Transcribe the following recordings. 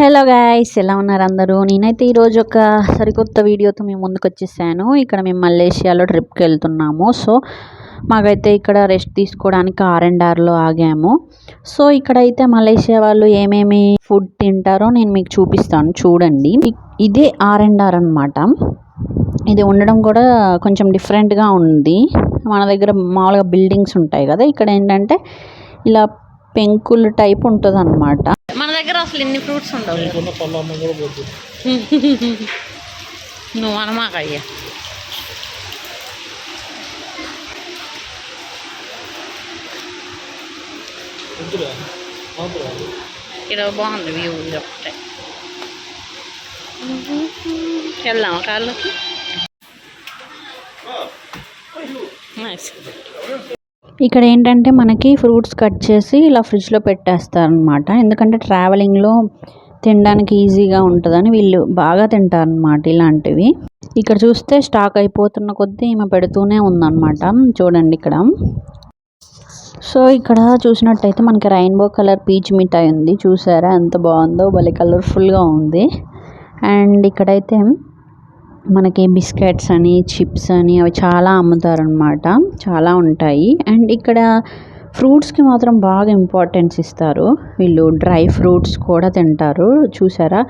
Hello guys ఎలా ఉన్నారు అందరూ? నేనైతే ఈరోజు ఒక సరికొత్త వీడియోతో మేము ముందుకు వచ్చేసాను. ఇక్కడ మేము మలేషియాలో ట్రిప్కి వెళ్తున్నాము. సో మాకైతే ఇక్కడ రెస్ట్ తీసుకోవడానికి ఆర్ అండ్ ఆర్లో ఆగాము. సో ఇక్కడైతే మలేషియా వాళ్ళు ఏమేమి ఫుడ్ తింటారో నేను మీకు చూపిస్తాను. చూడండి. ఇదే ఆర్ అండ్ ఆర్ అనమాట ఇది ఉండడం కూడా కొంచెం డిఫరెంట్గా ఉంది. మన దగ్గర మామూలుగా బిల్డింగ్స్ ఉంటాయి కదా. ఇక్కడ ఏంటంటే ఇలా పెంకులు టైప్ ఉంటుంది అనమాట మన దగ్గర అసలు ఎన్ని ఫ్రూట్స్ ఉండవు. నువ్వు అనమాక అయ్యా. ఇక్కడ బాగుంది వ్యూ ఒకటే. వెళ్దామా కార్లోకి నైస్ ఇక్కడ ఏంటంటే మనకి ఫ్రూట్స్ కట్ చేసి ఇలా ఫ్రిడ్జ్లో పెట్టేస్తారనమాట ఎందుకంటే ట్రావెలింగ్లో తినడానికి ఈజీగా ఉంటుందని వీళ్ళు బాగా తింటారనమాట ఇలాంటివి. ఇక్కడ చూస్తే స్టాక్ అయిపోతున్న కొద్దీ ఈమె పెడుతూనే ఉందన్నమాట. చూడండి ఇక్కడ. సో ఇక్కడ చూసినట్టయితే మనకి రెయిన్బో కలర్ పీచ్ మిఠాయి ఉంది. చూసారా ఎంత బాగుందో? భలే కలర్ఫుల్గా ఉంది. అండ్ ఇక్కడైతే మనకి బిస్కెట్స్ అని చిప్స్ అని అవి చాలా అమ్ముతారనమాట. చాలా ఉంటాయి. అండ్ ఇక్కడ ఫ్రూట్స్కి మాత్రం బాగా ఇంపార్టెన్స్ ఇస్తారు. వీళ్ళు డ్రై ఫ్రూట్స్ కూడా తింటారు. చూసారా?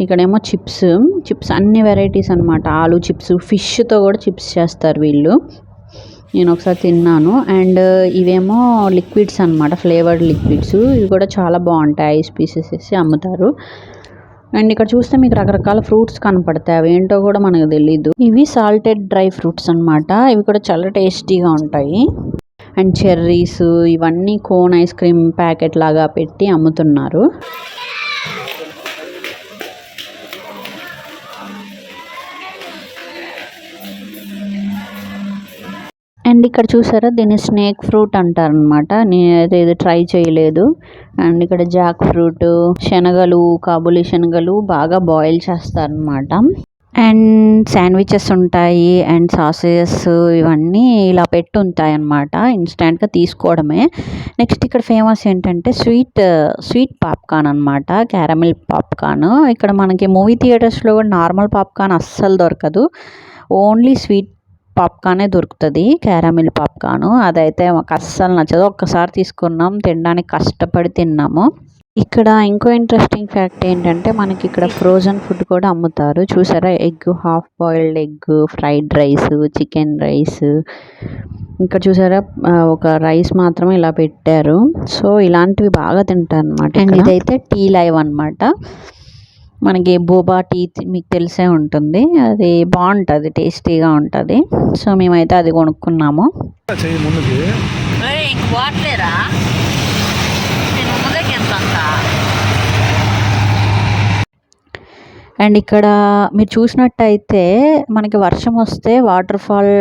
ఇక్కడేమో చిప్స్ చిప్స్ అన్ని వెరైటీస్ అనమాట ఆలు చిప్స్ ఫిష్తో కూడా చిప్స్ చేస్తారు వీళ్ళు. నేను ఒకసారి తిన్నాను. అండ్ ఇవేమో లిక్విడ్స్ అనమాట ఫ్లేవర్డ్ లిక్విడ్స్. ఇవి కూడా చాలా బాగుంటాయి. ఐస్ పీసెస్ వేసి అమ్ముతారు. అండ్ ఇక్కడ చూస్తే మీకు రకరకాల ఫ్రూట్స్ కనపడతాయి. అవి ఏంటో కూడా మనకు తెలీదు. ఇవి సాల్టెడ్ డ్రై ఫ్రూట్స్ అన్నమాట. ఇవి కూడా చాలా టేస్టీగా ఉంటాయి. అండ్ చెర్రీస్ ఇవన్నీ కోన్ ఐస్ క్రీమ్ ప్యాకెట్ లాగా పెట్టి అమ్ముతున్నారు. అండ్ ఇక్కడ చూసారా? దీన్ని స్నేక్ ఫ్రూట్ అంటారనమాట నేనైతే ఇది ట్రై చేయలేదు. అండ్ ఇక్కడ జాక్ ఫ్రూట్ శనగలు కాబూలి శనగలు బాగా బాయిల్ చేస్తారనమాట అండ్ శాండ్విచెస్ ఉంటాయి అండ్ సాసెస్ ఇవన్నీ ఇలా పెట్టి ఉంటాయి అనమాట ఇన్స్టాంట్గా తీసుకోవడమే. నెక్స్ట్ ఇక్కడ ఫేమస్ ఏంటంటే స్వీట్ స్వీట్ పాప్కార్న్ అనమాట క్యారమిల్ పాప్కార్న్. ఇక్కడ మనకి మూవీ థియేటర్స్లో కూడా నార్మల్ పాప్కార్న్ అస్సలు దొరకదు. ఓన్లీ స్వీట్ పాప్కార్నే దొరుకుతుంది. Caramel popcorn. అదైతే మాకు అస్సలు నచ్చదు. ఒక్కసారి తీసుకున్నాం. తినడానికి కష్టపడి తిన్నాము. ఇక్కడ ఇంకో ఇంట్రెస్టింగ్ ఫ్యాక్ట్ ఏంటంటే మనకి ఇక్కడ ఫ్రోజన్ ఫుడ్ కూడా అమ్ముతారు. చూసారా? Egg half boiled egg fried rice chicken rice ఇక్కడ చూసారా? ఒక రైస్ మాత్రం ఇలా పెట్టారు. సో ఇలాంటివి బాగా తింటారు అనమాట ఇదైతే టీ లైవ్ అన్నమాట. మనకి బోబా టీ మీకు తెలిసే ఉంటుంది. అది బాగుంటుంది టేస్టీగా ఉంటుంది. సో మేమైతే అది కొనుక్కున్నాము. అండ్ ఇక్కడ మీరు చూసినట్టయితే మనకి వర్షం వస్తే వాటర్ ఫాల్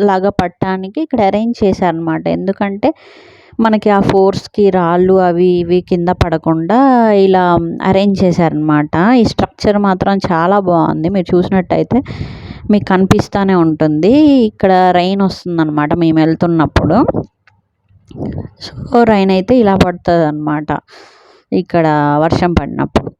లాగా పట్టడానికి ఇక్కడ అరేంజ్ చేశారనమాట ఎందుకంటే మనకి ఆ ఫోర్స్కి రాళ్ళు అవి ఇవి కింద పడకుండా ఇలా అరేంజ్ చేశారనమాట ఈ స్ట్రక్చర్ మాత్రం చాలా బాగుంది. మీరు చూసినట్టయితే మీకు కనిపిస్తూనే ఉంటుంది. ఇక్కడ రైన్ వస్తుందన్నమాట మేము వెళ్తున్నప్పుడు. సో రైన్ అయితే ఇలా పడుతుంది అనమాట ఇక్కడ వర్షం పడినప్పుడు.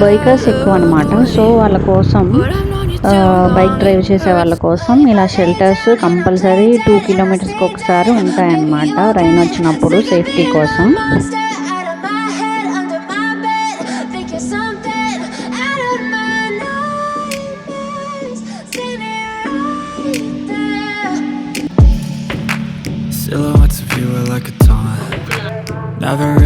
బైకర్స్ ఎక్కువ అనమాట సో వాళ్ళ కోసం బైక్ డ్రైవ్ చేసే వాళ్ళ కోసం ఇలా షెల్టర్స్ కంపల్సరీ టూ కిలోమీటర్స్కి ఒకసారి ఉంటాయన్నమాట రైన్ వచ్చినప్పుడు సేఫ్టీ కోసం. Never